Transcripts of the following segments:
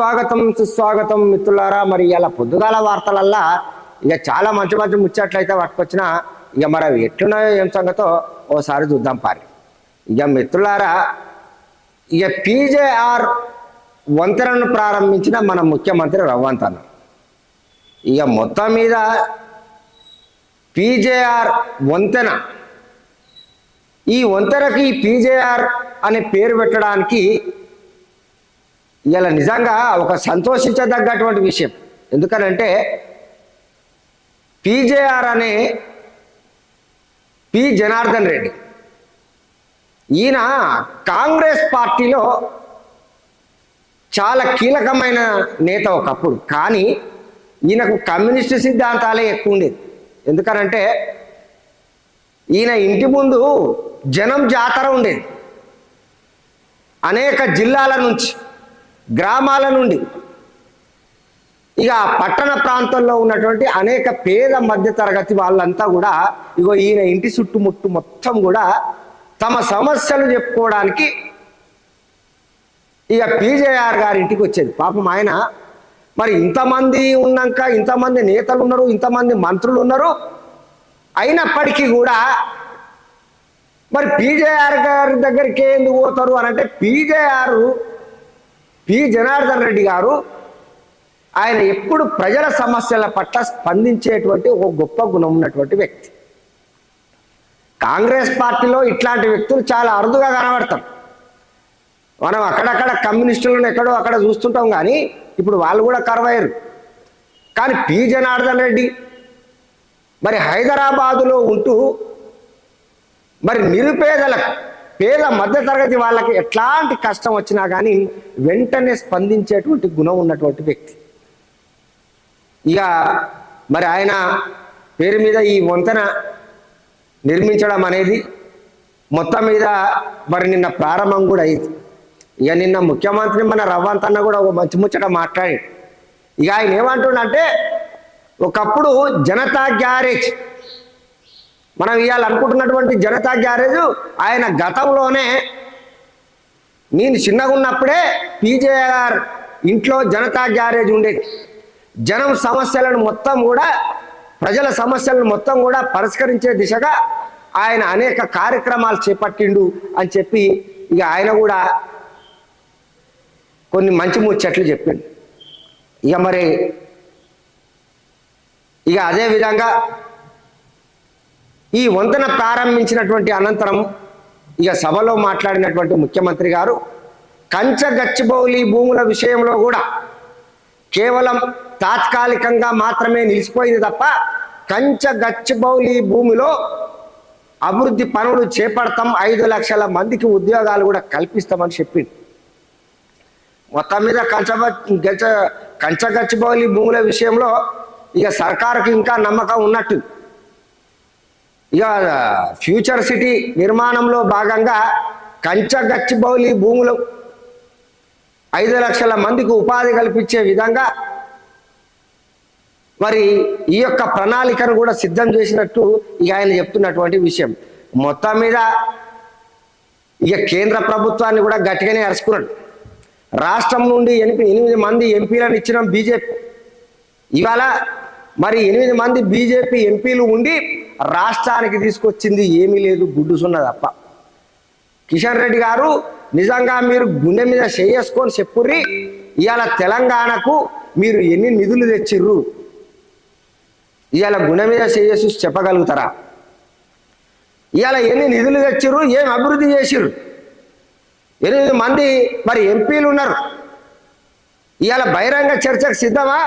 స్వాగతం సుస్వాగతం మిత్రులారా. మరి ఇలా పొద్దుగాల వార్తలల్లా ఇక చాలా మంచి మంచి ముచ్చట్లయితే పట్టుకొచ్చిన ఇక మరి అవి ఎట్లున్నాయో ఏం సంగతో ఓసారి చూద్దాం పారి. ఇక మిత్రులారా ఇక పీజేఆర్ వంతెనను ప్రారంభించిన మన ముఖ్యమంత్రి రవంత్ అన్న ఇక మొత్తం మీద పీజేఆర్ వంతెన. ఈ వంతెనకి పీజేఆర్ అనే పేరు పెట్టడానికి ఇలా నిజంగా ఒక సంతోషించదగ్గటువంటి విషయం. ఎందుకనంటే పీజేఆర్ అనే పి జనార్దన్ రెడ్డి ఈయన కాంగ్రెస్ పార్టీలో చాలా కీలకమైన నేత ఒకప్పుడు. కానీ ఈయనకు కమ్యూనిస్టు సిద్ధాంతాలే ఎక్కువ ఉండేది. ఎందుకనంటే ఈయన ఇంటి ముందు జనం జాతర ఉండేది. అనేక జిల్లాల నుంచి గ్రామాల నుండి. ఇక పట్టణ ప్రాంతంలో ఉన్నటువంటి అనేక పేద మధ్యతరగతి వాళ్ళంతా కూడా ఇగో ఈయన ఇంటి చుట్టుముట్టు మొత్తం కూడా తమ సమస్యలు చెప్పుకోవడానికి ఇక పీజేఆర్ గారి ఇంటికి వచ్చేది. పాపం ఆయన మరి ఇంతమంది ఉన్నాక ఇంతమంది నేతలు ఉన్నారు ఇంతమంది మంత్రులు ఉన్నారు. అయినప్పటికీ కూడా మరి పీజేఆర్ గారి దగ్గరికి ఎందుకు పోతారు అని అంటే పీజేఆర్ పి జనార్దన్ రెడ్డి గారు ఆయన ఎప్పుడు ప్రజల సమస్యల పట్ల స్పందించేటువంటి ఒక గొప్ప గుణం ఉన్నటువంటి వ్యక్తి. కాంగ్రెస్ పార్టీలో ఇట్లాంటి వ్యక్తులు చాలా అరుదుగా కనబడతారు. మనం అక్కడక్కడ కమ్యూనిస్టులను ఎక్కడో అక్కడ చూస్తుంటాం కానీ ఇప్పుడు వాళ్ళు కూడా కరవయ్యారు. కానీ పి జనార్దన్ రెడ్డి మరి హైదరాబాదులో ఉంటూ మరి నిరుపేదలకు పేద మధ్యతరగతి వాళ్ళకి ఎట్లాంటి కష్టం వచ్చినా కానీ వెంటనే స్పందించేటువంటి గుణం ఉన్నటువంటి వ్యక్తి. ఇక మరి ఆయన పేరు మీద ఈ వంతెన నిర్మించడం అనేది మొత్తం మీద మరి నిన్న ప్రారంభం కూడా అయింది. ఇక నిన్న ముఖ్యమంత్రి మన రవ్వంత్ అన్న కూడా ఒక మంచి ముచ్చట మాట్లాడి ఇక ఆయన ఏమంటుండంటే ఒకప్పుడు జనతా గ్యారేజ్ మనం ఇవాళ అనుకుంటున్నటువంటి జనతా గ్యారేజ్ ఆయన గతంలోనే నేను చిన్నగా ఉన్నప్పుడే పీజేఆర్ ఇంట్లో జనతా గ్యారేజ్ ఉండేది. జనం సమస్యలను మొత్తం కూడా ప్రజల సమస్యలను మొత్తం కూడా పరిష్కరించే దిశగా ఆయన అనేక కార్యక్రమాలు చేపట్టిండు అని చెప్పి ఇక ఆయన కూడా కొన్ని మంచి ముచ్చట్లు చెప్పిండు. ఇక మరి ఇక అదే విధంగా ఈ వంతెన ప్రారంభించినటువంటి అనంతరం ఇక సభలో మాట్లాడినటువంటి ముఖ్యమంత్రి గారు కంచగచ్చిబౌలి భూముల విషయంలో కూడా కేవలం తాత్కాలికంగా మాత్రమే నిలిచిపోయింది తప్ప కంచగచ్చిబౌలి భూమిలో అభివృద్ధి పనులు చేపడతాం ఐదు లక్షల మందికి ఉద్యోగాలు కూడా కల్పిస్తామని చెప్పింది మొత్తం మీద కంచ గచ్చ కంచగచ్చిబౌలి భూముల విషయంలో ఇక సర్కారుకు ఇంకా నమ్మకం ఉన్నట్టు. ఇక ఫ్యూచర్ సిటీ నిర్మాణంలో భాగంగా కంచగచ్చిబౌలి భూములు ఐదు లక్షల మందికి ఉపాధి కల్పించే విధంగా మరి ఈ యొక్క ప్రణాళికను కూడా సిద్ధం చేసినట్టు ఇక ఆయన చెప్తున్నటువంటి విషయం. మొత్తం మీద ఇక కేంద్ర ప్రభుత్వాన్ని కూడా గట్టిగానే అరుచుకున్నాడు రాష్ట్రం నుండి ఎనిమిది ఎనిమిది మంది ఎంపీలను ఇచ్చిన బీజేపీ. ఇవాళ మరి ఎనిమిది మంది బీజేపీ ఎంపీలు ఉండి రాష్ట్రానికి తీసుకొచ్చింది ఏమీ లేదు గుడ్డు సున్న తప్ప. కిషన్ రెడ్డి గారు నిజంగా మీరు గుండె మీద చేసుకొని చెప్పుర్రి ఇవాళ తెలంగాణకు మీరు ఎన్ని నిధులు తెచ్చిర్రు? ఇవాళ గుండె మీద చేసి చెప్పగలుగుతారా? ఇవాళ ఎన్ని నిధులు తెచ్చిర్రు? ఏం అభివృద్ధి చేసిర్రు? ఎనిమిది మంది మరి ఎంపీలు ఉన్నారు. ఇవాళ బహిరంగ చర్చకు సిద్ధమా?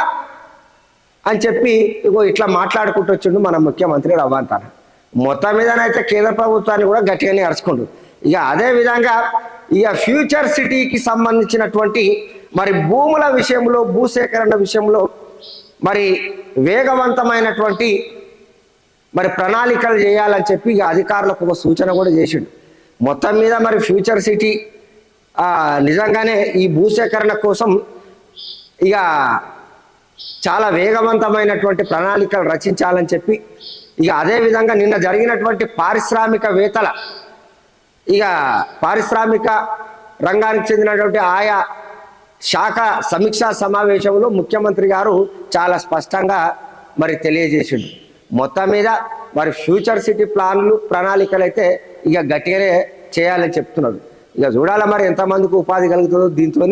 అని చెప్పి ఇగో ఇట్లా మాట్లాడుకుంటూ వచ్చిండు మన ముఖ్యమంత్రి రవ్వంతాన మొత్తం మీదనైతే కేంద్ర ప్రభుత్వాన్ని కూడా గట్టిగానే అరుచుకుండు. ఇక అదే విధంగా ఇక ఫ్యూచర్ సిటీకి సంబంధించినటువంటి మరి భూముల విషయంలో భూసేకరణ విషయంలో మరి వేగవంతమైనటువంటి మరి ప్రణాళికలు చేయాలని చెప్పి ఇక అధికారులకు ఒక సూచన కూడా చేసిండు. మొత్తం మీద మరి ఫ్యూచర్ సిటీ నిజంగానే ఈ భూసేకరణ కోసం ఇక చాలా వేగవంతమైనటువంటి ప్రణాళికలు రచించాలని చెప్పి ఇక అదే విధంగా నిన్న జరిగినటువంటి పారిశ్రామికవేత్తల ఇక పారిశ్రామిక రంగానికి చెందినటువంటి ఆయా శాఖ సమీక్షా సమావేశంలో ముఖ్యమంత్రి గారు చాలా స్పష్టంగా మరి తెలియజేసిండు. మొత్తం మీద మరి ఫ్యూచర్ సిటీ ప్లాన్లు ప్రణాళికలు అయితే ఇక గట్టిగానే చేయాలని చెప్తున్నాడు ఇక చూడాలా మరి ఎంతమందికి ఉపాధి కలుగుతుందో దీంతో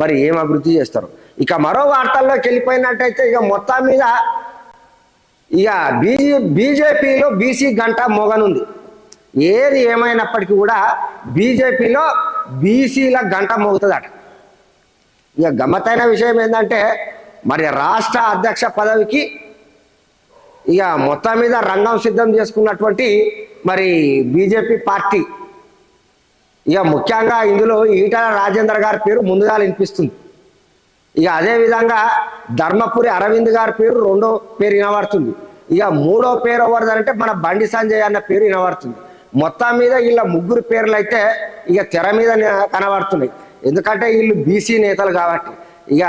మరి ఏం అభివృద్ధి చేస్తారు. ఇక మరో వార్తల్లోకి వెళ్ళిపోయినట్టయితే ఇక మొత్తం మీద ఇక బీజే బీజేపీలో బీసీ గంట మోగనుంది. ఏది ఏమైనప్పటికీ కూడా బీజేపీలో బీసీల గంట మోగుతుందట. ఇక గమ్మత్తైన విషయం ఏంటంటే మరి రాష్ట్ర అధ్యక్ష పదవికి ఇక మొత్తం మీద రంగం సిద్ధం చేసుకున్నటువంటి మరి బీజేపీ పార్టీ ఇక ముఖ్యంగా ఇందులో ఈటల రాజేందర్ గారి పేరు ముందుగా వినిపిస్తుంది. ఇక అదే విధంగా ధర్మపురి అరవింద్ గారి పేరు రెండో పేరు వినబడుతుంది. ఇక మూడో పేరు ఎవరిదంటే మన బండి సంజయ్ అన్న పేరు వినబడుతుంది. మొత్తం మీద వీళ్ళ ముగ్గురు పేర్లు అయితే ఇక తెర మీద కనబడుతున్నాయి. ఎందుకంటే వీళ్ళు బీసీ నేతలు కాబట్టి. ఇక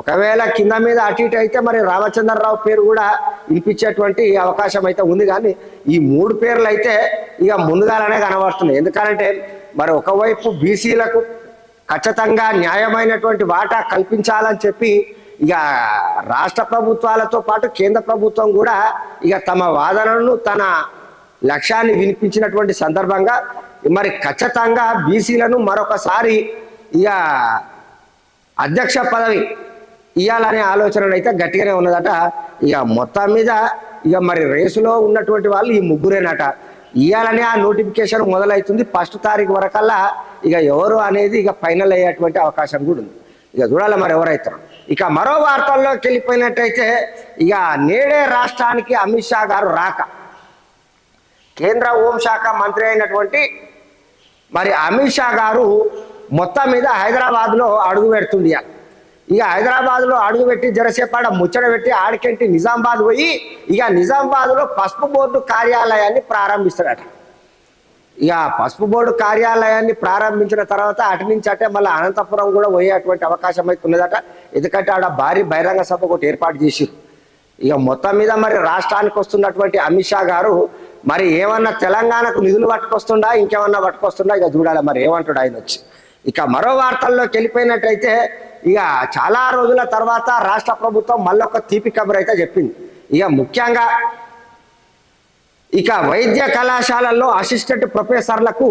ఒకవేళ కింద మీద అటు ఇటు అయితే మరి రామచంద్రరావు పేరు కూడా వినిపించేటువంటి అవకాశం అయితే ఉంది కానీ ఈ మూడు పేర్లు అయితే ఇక ముందుగానే కనబడుతున్నాయి. ఎందుకంటే మరి ఒకవైపు బీసీలకు ఖచ్చితంగా న్యాయమైనటువంటి వాటా కల్పించాలని చెప్పి ఇక రాష్ట్ర ప్రభుత్వాలతో పాటు కేంద్ర ప్రభుత్వం కూడా ఇక తమ వాదనలను తన లక్ష్యాన్ని వినిపించినటువంటి సందర్భంగా మరి ఖచ్చితంగా బీసీలను మరొకసారి ఇక అధ్యక్ష పదవి ఇవ్వాలనే ఆలోచన అయితే గట్టిగానే ఉన్నదట. ఇక మొత్తం మీద ఇక మరి రేసులో ఉన్నటువంటి వాళ్ళు ఈ ముగ్గురేనట. ఇవ్వాలనే ఆ నోటిఫికేషన్ మొదలవుతుంది ఫస్ట్ తారీఖు వరకల్లా ఇక ఎవరు అనేది ఇక ఫైనల్ అయ్యేటువంటి అవకాశం కూడా ఉంది. ఇక చూడాలి మరి ఎవరైతారు. ఇక మరో వార్తల్లోకి వెళ్ళిపోయినట్టయితే ఇక నేడే రాష్ట్రానికి అమిత్ షా గారు రాక. కేంద్ర హోంశాఖ మంత్రి అయినటువంటి మరి అమిత్ షా గారు మొత్తం మీద హైదరాబాద్లో అడుగు పెడుతుంది ఇక. హైదరాబాద్లో అడుగు పెట్టి జరసేపాడ ముచ్చట పెట్టి ఆడికెంటి? నిజామాబాద్ పోయి ఇక నిజామాబాద్లో పసుపు బోర్డు కార్యాలయాన్ని ప్రారంభిస్తాడట ఇక పసుపు బోర్డు కార్యాలయాన్ని ప్రారంభించిన తర్వాత అటు నుంచి అంటే మళ్ళీ అనంతపురం కూడా పోయేటువంటి అవకాశం అయితే ఉన్నదట. ఎందుకంటే ఆడ భారీ బహిరంగ సభ ఒకటి ఏర్పాటు చేసిరు ఇక మొత్తం మీద మరి రాష్ట్రానికి వస్తున్నటువంటి అమిత్ షా గారు మరి ఏమన్నా తెలంగాణకు నిధులు పట్టుకొస్తుండా? ఇంకేమన్నా పట్టుకొస్తుండా? ఇక చూడాలి మరి ఏమంటాడు ఆయన వచ్చి. ఇక మరో వార్తల్లోకి వెళ్ళిపోయినట్టయితే ఇక చాలా రోజుల తర్వాత రాష్ట్ర ప్రభుత్వం మళ్ళొక తీపి కబురు అయితే చెప్పింది. ఇక ముఖ్యంగా ఇక వైద్య కళాశాలల్లో అసిస్టెంట్ ప్రొఫెసర్లకు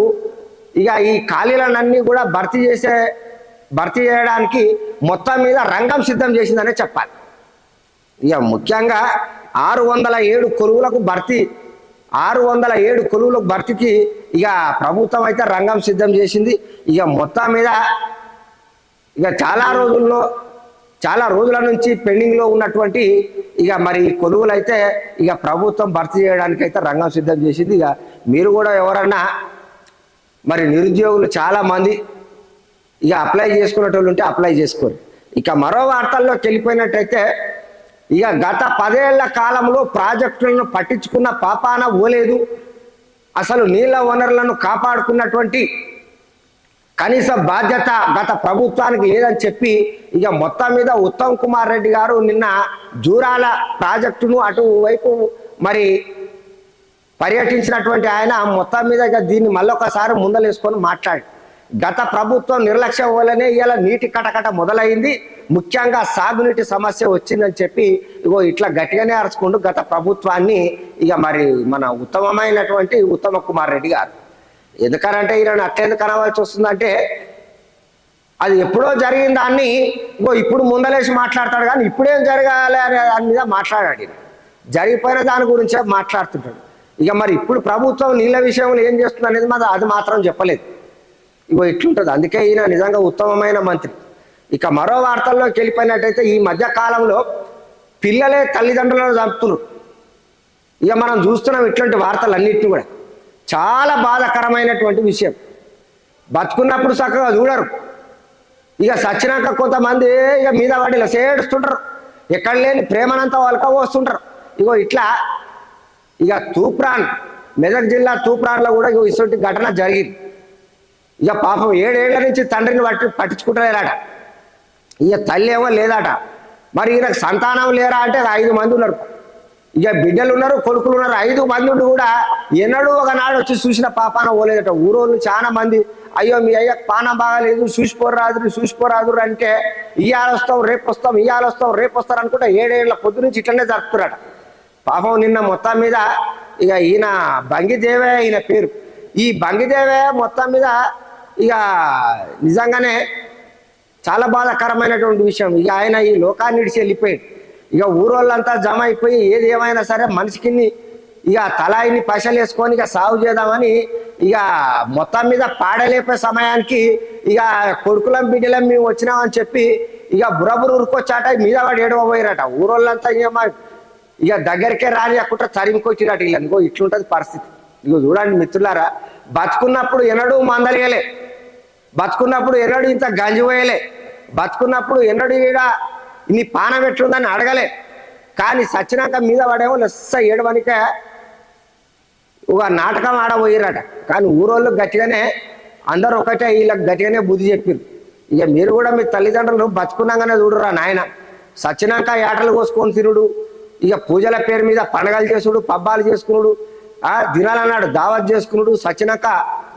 ఇక ఈ ఖాళీలనన్నీ కూడా భర్తీ చేసే భర్తీ చేయడానికి మొత్తం మీద రంగం సిద్ధం చేసిందనే చెప్పాలి. ఇక ముఖ్యంగా ఆరు వందల ఏడు కొలువులకు భర్తీ ఆరు వందల ఏడు కొలువులకు భర్తీకి ఇక ప్రభుత్వం అయితే రంగం సిద్ధం చేసింది. ఇక మొత్తం మీద ఇక చాలా రోజుల్లో చాలా రోజుల నుంచి పెండింగ్లో ఉన్నటువంటి ఇక మరి కొలువులు అయితే ఇక ప్రభుత్వం భర్తీ చేయడానికి అయితే రంగం సిద్ధం చేసింది. ఇక మీరు కూడా ఎవరన్నా మరి నిరుద్యోగులు చాలామంది ఇక అప్లై చేసుకునేటోళ్ళు ఉంటే అప్లై చేసుకోరు. ఇక మరో వార్తల్లోకి వెళ్ళిపోయినట్టయితే ఇక గత పదేళ్ళ కాలంలో ప్రాజెక్టులను పట్టించుకున్న పాపాన ఓలేదు అసలు నీళ్ళ వనరులను కాపాడుకున్నటువంటి కనీస బాధ్యత గత ప్రభుత్వానికి లేదని చెప్పి ఇక మొత్తం మీద ఉత్తమ్ కుమార్ రెడ్డి గారు నిన్న జూరాల ప్రాజెక్టును అటువైపు మరి పర్యటించినటువంటి ఆయన మొత్తం మీద ఇక దీన్ని మళ్ళొకసారి ముందలేసుకొని మాట్లాడి గత ప్రభుత్వం నిర్లక్ష్యం వల్లనే ఇవాళ నీటి కటకట మొదలైంది. ముఖ్యంగా సాగునీటి సమస్య వచ్చిందని చెప్పి ఇగో ఇట్లా గట్టిగానే అరుచుకుంటూ గత ప్రభుత్వాన్ని ఇక మరి మన ఉత్తమమైనటువంటి ఉత్తమ కుమార్ రెడ్డి గారు. ఎందుకనంటే ఈయన అట్లెందుకు కనవలసి వస్తుందంటే అది ఎప్పుడో జరిగిన దాన్ని ఇగో ఇప్పుడు ముందలేసి మాట్లాడతాడు కానీ ఇప్పుడేం జరగాలి అనే దాని మీద మాట్లాడాడు జరిగిపోయిన దాని గురించే మాట్లాడుతుంటాడు. ఇక మరి ఇప్పుడు ప్రభుత్వం నీళ్ళ విషయంలో ఏం చేస్తుంది అనేది మాత్రం అది మాత్రం చెప్పలేదు. ఇగో ఇట్లుంటుంది. అందుకే ఈయన నిజంగా ఉత్తమమైన మంత్రి. ఇక మరో వార్తల్లోకి వెళ్ళిపోయినట్టయితే ఈ మధ్య కాలంలో పిల్లలే తల్లిదండ్రులను చంపుతున్నారు. ఇక మనం చూస్తున్నాం ఇట్లాంటి వార్తలన్నింటినీ కూడా. చాలా బాధాకరమైనటువంటి విషయం. బతుకున్నప్పుడు చక్కగా చూడరు. ఇక సచ్చినాక కొంతమంది ఇక మీద వాడి సేడుస్తుంటారు. ఎక్కడ లేని ప్రేమనంతా వాళ్ళక వస్తుంటారు ఇగో ఇట్లా ఇక తూప్రాన్ మెదక్ జిల్లా తూప్రాన్లో కూడా ఇగో ఇటువంటి ఘటన జరిగింది. ఇక పాపం ఏడేళ్ళ నుంచి తండ్రిని పట్టి పట్టించుకుంటలేరాట. ఇక తల్లి ఏమో లేదట. మరి ఈయనకు సంతానం లేరా అంటే ఐదు మంది ఉన్నారు. ఇక బిడ్డలు ఉన్నారు కొడుకులు ఉన్నారు ఐదు మంది ఉండి కూడా ఎన్నడూ ఒకనాడు వచ్చి చూసిన పాపాన పోలేదట. ఊరోళ్ళు చాలా మంది అయ్యో మీ అయ్య పానం బాగాలేదు చూసిపోరాదు చూసిపోరాదు అంటే ఇవాళ వస్తాం రేపు వస్తాం ఇవాళ వస్తాం రేపు వస్తారు అనుకుంటే ఏడేళ్ళ పొద్దు నుంచి ఇట్లనే జరుపుతున్నాడు పాపం నిన్న మొత్తం మీద ఇక ఈయన బంగిదేవే ఈయన పేరు. ఈ బంగిదేవే మొత్తం మీద ఇక నిజంగానే చాలా బాధాకరమైనటువంటి విషయం. ఇక ఆయన ఈ లోకాన్ని ఇడిచి వెళ్ళిపోయాడు. ఇక ఊరోళ్ళంతా జమ అయిపోయి ఏది ఏమైనా సరే మనిషికి ఇక తలాయిని పైసలు వేసుకొని ఇక సాగు చేద్దామని ఇక మొత్తం మీద పాడలేపే సమయానికి ఇక కొడుకులం బిడ్డలం మేము వచ్చినామని చెప్పి ఇక బురబురు ఉరుకొచ్చాట మీద వాడు ఏడవబోయారట. ఊరోళ్ళంతా ఇక మా ఇక దగ్గరికే రానియకుండా తరిమికొచ్చినట్టు ఇలా ఇగో ఇట్లుంటది పరిస్థితి. ఇగో చూడండి మిత్రులారా బతుకున్నప్పుడు ఎన్నడూ మందలియలే. బతుకున్నప్పుడు ఎన్నడూ ఇంత గంజి పోయలే. బతుకున్నప్పుడు ఎన్నడూ ఈడ ఇన్ని పానం ఎట్లుందని అడగలే. కానీ సచ్చినాక మీద పడేమో లెస్స ఏడవనిక ఒక నాటకం ఆడబోయిరట కానీ ఊరోళ్ళు గట్టిగానే అందరూ ఒకటే వీళ్ళకి గట్టిగానే బుద్ధి చెప్పారు ఇక మీరు కూడా మీ తల్లిదండ్రులు బతుకున్నాగానే చూడరా నాయన. సచ్చినాక ఏటలు కోసుకొని తినుడు. ఇక పూజల పేరు మీద పండగలు చేసుడు పబ్బాలు చేసుకున్నాడు ఆ దినాలన్నాడు దావత్ చేసుకున్నాడు సచ్చినాక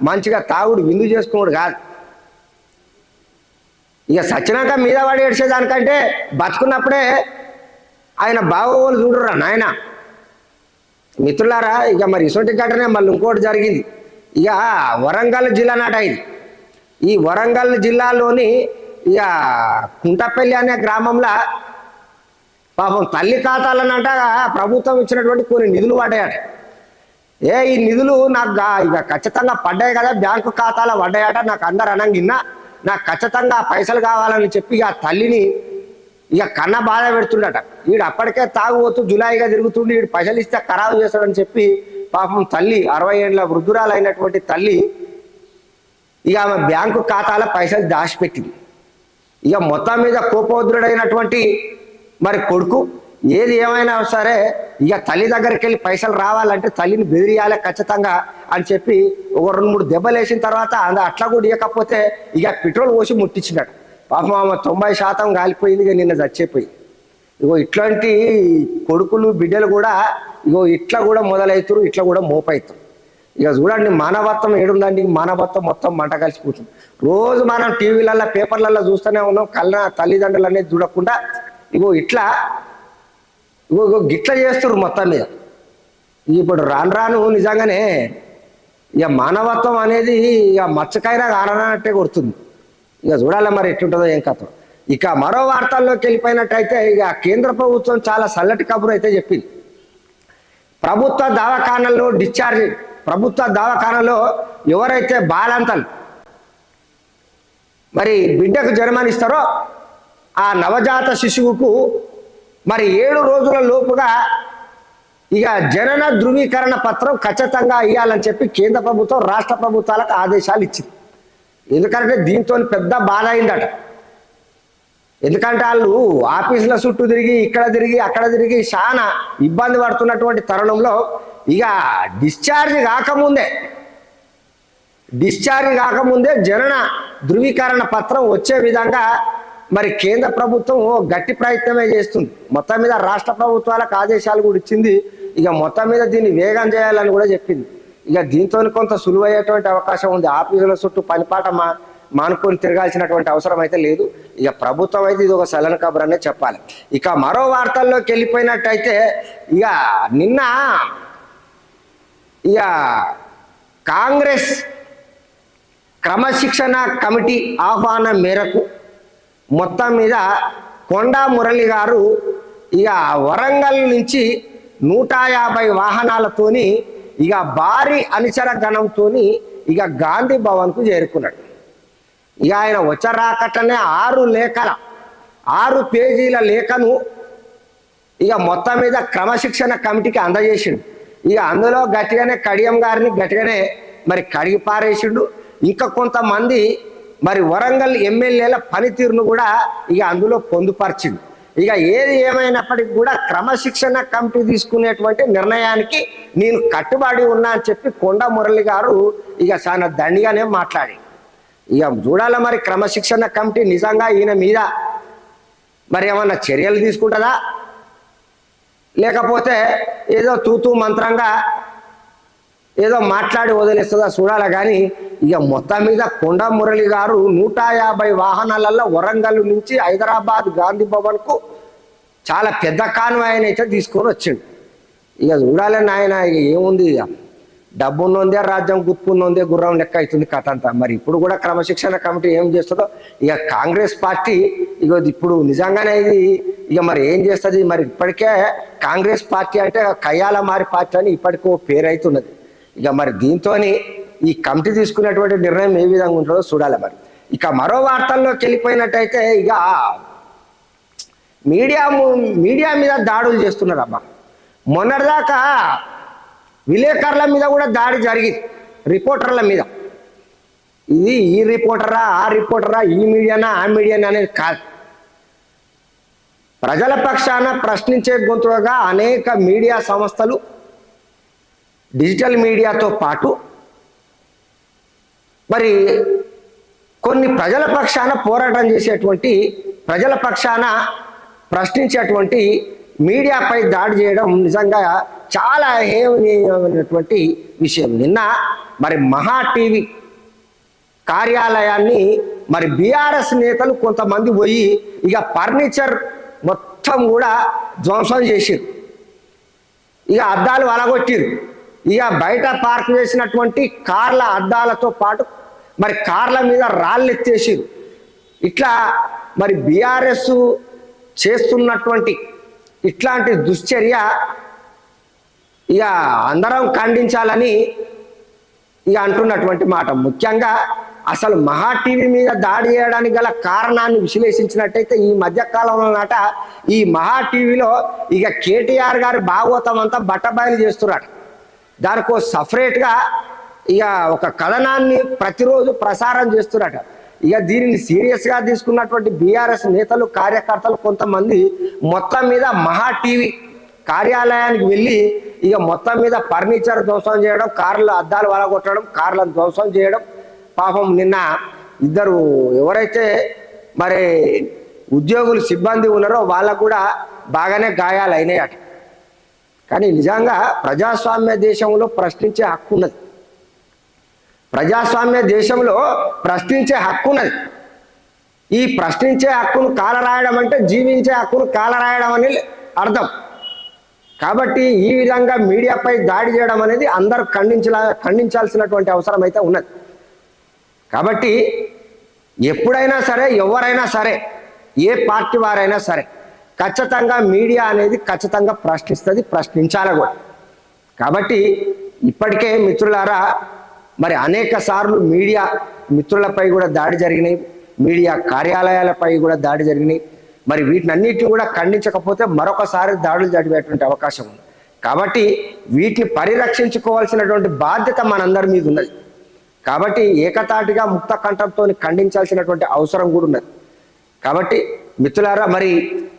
మంచిగా తాగుడు విందు చేసుకున్నాడు కాదు. ఇక సచ్చినాక మీద పడి ఏడ్చేదానికంటే బతుకున్నప్పుడే ఆయన బాగోలు చూడరా నాయన. మిత్రులారా ఇక మరి ఇసొంటి ఘటనే మళ్ళీ ఇంకోటి జరిగింది. ఇక వరంగల్ జిల్లా నాట ఇది. ఈ వరంగల్ జిల్లాలోని ఇక కుంటపల్లి అనే గ్రామంలో పాపం తల్లి ఖాతాలనంట ప్రభుత్వం ఇచ్చినటువంటి కొన్ని నిధులు పడ్డాయట. ఏ ఈ నిధులు నాకు ఇక ఖచ్చితంగా పడ్డాయి కదా బ్యాంకు ఖాతాలో పడ్డాయట నాకు అందరు అనంగిన్నా నాకు ఖచ్చితంగా పైసలు కావాలని చెప్పి ఇక ఆ తల్లిని ఇక కన్న బాధ పెడుతుండట. వీడు అప్పటికే తాగుపోతూ జులాయిగా తిరుగుతుండి వీడు పైసలు ఇస్తే ఖరాబు చేస్తాడని చెప్పి పాపం తల్లి అరవై ఏళ్ళ వృద్ధురాలు అయినటువంటి తల్లి ఇక ఆమె బ్యాంకు ఖాతాలో పైసలు దాచిపెట్టింది. ఇక మొత్తం మీద కోపోద్రుడైనటువంటి మరి కొడుకు ఏది ఏమైనా సరే ఇక తల్లి దగ్గరికి వెళ్ళి పైసలు రావాలంటే తల్లిని బెదిరియాలి ఖచ్చితంగా అని చెప్పి ఒక రెండు మూడు దెబ్బలు వేసిన తర్వాత అంద- అట్లా కూడా ఇవ్వకపోతే ఇక పెట్రోల్ పోసి ముట్టించినాడు. పాపం ఆమె తొంభై శాతం కాలిపోయింది ఇక నిన్న చచ్చిపోయింది ఇగో ఇట్లాంటి కొడుకులు బిడ్డలు కూడా ఇగో ఇట్లా కూడా మొదలవుతారు ఇట్లా కూడా మోపవుతారు ఇక చూడండి మానవత్వం ఏడుందండి మానవత్వం మొత్తం మంట కలిసిపోతుంది. రోజు మనం టీవీలలో పేపర్లలో చూస్తూనే ఉన్నాం కళ్ళ తల్లిదండ్రులు అనేది చూడకుండా ఇగో ఇట్లా గిట్ల చేస్తారు మొత్తం మీద. ఇప్పుడు రాను రాను నిజంగానే ఇక మానవత్వం అనేది ఇక మచ్చకైనా కారణట్టే కొడుతుంది. ఇక చూడాలి మరి ఎట్లుంటుందో ఏం కథ. ఇక మరో వార్తల్లోకి వెళ్ళిపోయినట్టయితే ఇక కేంద్ర ప్రభుత్వం చాలా చల్లటి కబురు అయితే చెప్పింది. ప్రభుత్వ దవాఖానల్లో డిశ్చార్జ్ ప్రభుత్వ దవాఖానలో ఎవరైతే బాలంతలు మరి బిడ్డకు జన్మనిస్తారో ఆ నవజాత శిశువుకు మరి ఏడు రోజుల లోపుగా ఇక జనన ధృవీకరణ పత్రం ఖచ్చితంగా ఇవ్వాలని చెప్పి కేంద్ర ప్రభుత్వం రాష్ట్ర ప్రభుత్వాలకు ఆదేశాలు ఇచ్చింది. ఎందుకంటే దీంతో పెద్ద బాధ అయిందట. ఎందుకంటే వాళ్ళు ఆఫీసుల చుట్టూ తిరిగి ఇక్కడ తిరిగి అక్కడ తిరిగి చాలా ఇబ్బంది పడుతున్నటువంటి తరుణంలో ఇక డిశ్చార్జ్ కాకముందే డిశ్చార్జ్ కాకముందే జనన ధృవీకరణ పత్రం వచ్చే విధంగా మరి కేంద్ర ప్రభుత్వం ఓ గట్టి ప్రయత్నమే చేస్తుంది. మొత్తం మీద రాష్ట్ర ప్రభుత్వాలకు ఆదేశాలు కూడా ఇచ్చింది. ఇక మొత్తం మీద దీన్ని వేగం చేయాలని కూడా చెప్పింది. ఇక దీంతో కొంత సులువయ్యేటువంటి అవకాశం ఉంది. ఆఫీసుల చుట్టూ పనిపాట మా మానుకొని తిరగాల్సినటువంటి అవసరం అయితే లేదు. ఇక ప్రభుత్వం అయితే ఇది ఒక సలన కబర్ అనే చెప్పాలి. ఇక మరో వార్తల్లోకి వెళ్ళిపోయినట్టయితే ఇక నిన్న ఇక కాంగ్రెస్ క్రమశిక్షణ కమిటీ ఆహ్వానం మేరకు మొత్తం మీద కొండా మురళి గారు ఇక వరంగల్ నుంచి నూట యాభై వాహనాలతోని ఇక భారీ అనుచర గణంతోని ఇక గాంధీ భవన్కు చేరుకున్నాడు. ఇక ఆయన వచ్చరాకటనే ఆరు లేఖల ఆరు పేజీల లేఖను ఇక మొత్తం మీద క్రమశిక్షణ కమిటీకి అందజేసిండు. ఇక అందులో గట్టిగానే కడియం గారిని గట్టిగానే మరి కడిగి పారేసిండు. ఇంకా కొంతమంది మరి వరంగల్ ఎమ్మెల్యేల పనితీరును కూడా ఇక అందులో పొందుపరిచింది. ఇక ఏది ఏమైనప్పటికీ కూడా క్రమశిక్షణ కమిటీ తీసుకునేటువంటి నిర్ణయానికి నేను కట్టుబడి ఉన్నా అని చెప్పి కొండ మురళి గారు ఇక చాలా దండిగానే మాట్లాడి ఇక చూడాల మరి క్రమశిక్షణ కమిటీ నిజంగా ఈయన మీద మరి ఏమన్నా చర్యలు తీసుకుంటుందా? లేకపోతే ఏదో తూతూ మంత్రంగా ఏదో మాట్లాడి వదిలేస్తుందా చూడాలి కానీ ఇక మొత్తం మీద కొండ మురళి గారు నూట యాభై వాహనాలలో వరంగల్ నుంచి హైదరాబాద్ గాంధీ భవన్కు చాలా పెద్ద కాన్వాయ్ అయితే తీసుకొని వచ్చిండు. ఇక చూడాలని ఆయన ఇక ఏముంది ఇక? డబ్బు ఉన్నోందే రాజ్యం గుర్తున్నోందే గుర్రం లెక్క అవుతుంది కథ అంతా. మరి ఇప్పుడు కూడా క్రమశిక్షణ కమిటీ ఏం చేస్తుందో ఇక కాంగ్రెస్ పార్టీ ఇక ఇప్పుడు నిజంగానే ఇది ఇక మరి ఏం చేస్తుంది? మరి ఇప్పటికే కాంగ్రెస్ పార్టీ అంటే కయ్యాల మారి పార్టీ అని ఇప్పటికో పేరు అవుతున్నది ఇక మరి దీంతోనే ఈ కమిటీ తీసుకునేటువంటి నిర్ణయం ఏ విధంగా ఉంటుందో చూడాలి మరి. ఇక మరో వార్తల్లోకి వెళ్ళిపోయినట్టయితే ఇక మీడియా మీడియా మీద దాడులు చేస్తున్నారమ్మా మొన్నటిదాకా విలేకరుల మీద కూడా దాడి జరిగింది రిపోర్టర్ల మీద. ఇది ఈ రిపోర్టరా ఆ రిపోర్టరా ఈ మీడియానా ఆ మీడియానా అనేది కాదు. ప్రజల పక్షాన ప్రశ్నించే గొంతుగా అనేక మీడియా సంస్థలు డిజిటల్ మీడియాతో పాటు మరి కొన్ని ప్రజల పక్షాన పోరాటం చేసేటువంటి ప్రజల పక్షాన ప్రశ్నించేటువంటి మీడియాపై దాడి చేయడం నిజంగా చాలా హేయమైనటువంటి విషయం. నిన్న మరి మహా టీవీ కార్యాలయాన్ని మరి బీఆర్ఎస్ నేతలు కొంతమంది పోయి ఇక ఫర్నిచర్ మొత్తం కూడా ధ్వంసం చేసిరు ఇక అద్దాలు అలగొట్టిరు ఇక బయట పార్క్ చేసినటువంటి కార్ల అద్దాలతో పాటు మరి కార్ల మీద రాళ్ళు ఎత్తేసారు ఇట్లా మరి బీఆర్ఎస్ చేస్తున్నటువంటి ఇట్లాంటి దుశ్చర్య ఇక అందరం ఖండించాలని ఇక అంటున్నటువంటి మాట. ముఖ్యంగా అసలు మహా టీవీ మీద దాడి చేయడానికి గల కారణాన్ని విశ్లేషించినట్టయితే ఈ మధ్య కాలంలో నాట ఈ మహా టీవీలో ఇక కేటీఆర్ గారి భాగవతం అంతా బట్టబయలు చేస్తున్నాడు దానికో సపరేట్గా ఇక ఒక కథనాన్ని ప్రతిరోజు ప్రసారం చేస్తున్నట. ఇక దీనిని సీరియస్గా తీసుకున్నటువంటి బీఆర్ఎస్ నేతలు కార్యకర్తలు కొంతమంది మొత్తం మీద మహా టీవీ కార్యాలయానికి వెళ్ళి ఇక మొత్తం మీద ఫర్నిచర్ ధ్వంసం చేయడం కార్లు అద్దాలు వలగొట్టడం కార్లను ధ్వంసం చేయడం. పాపం నిన్న ఇద్దరు ఎవరైతే మరి ఉద్యోగులు సిబ్బంది ఉన్నారో వాళ్ళకు కూడా బాగానే గాయాలు అట కానీ నిజంగా ప్రజాస్వామ్య దేశంలో ప్రశ్నించే హక్కు ఉన్నది. ప్రజాస్వామ్య దేశంలో ప్రశ్నించే హక్కు ఉన్నది. ఈ ప్రశ్నించే హక్కును కాలరాయడం అంటే జీవించే హక్కును కాలరాయడం అని అర్థం. కాబట్టి ఈ విధంగా మీడియాపై దాడి చేయడం అనేది అందరూ ఖండించాల ఖండించాల్సినటువంటి అవసరం అయితే ఉన్నది. కాబట్టి ఎప్పుడైనా సరే ఎవరైనా సరే ఏ పార్టీ వారైనా సరే ఖచ్చితంగా మీడియా అనేది ఖచ్చితంగా ప్రశ్నిస్తుంది ప్రశ్నించాలి కూడా. కాబట్టి ఇప్పటికే మిత్రులారా మరి అనేక సార్లు మీడియా మిత్రులపై కూడా దాడి జరిగినాయి మీడియా కార్యాలయాలపై కూడా దాడి జరిగినాయి. మరి వీటినన్నిటిని కూడా ఖండించకపోతే మరొకసారి దాడులు జరిగేటువంటి అవకాశం ఉంది. కాబట్టి వీటిని పరిరక్షించుకోవాల్సినటువంటి బాధ్యత మనందరి మీద ఉన్నది. కాబట్టి ఏకతాటిగా ముక్త కంఠంతో ఖండించాల్సినటువంటి అవసరం కూడా ఉన్నది. కాబట్టి మిత్రులారా మరి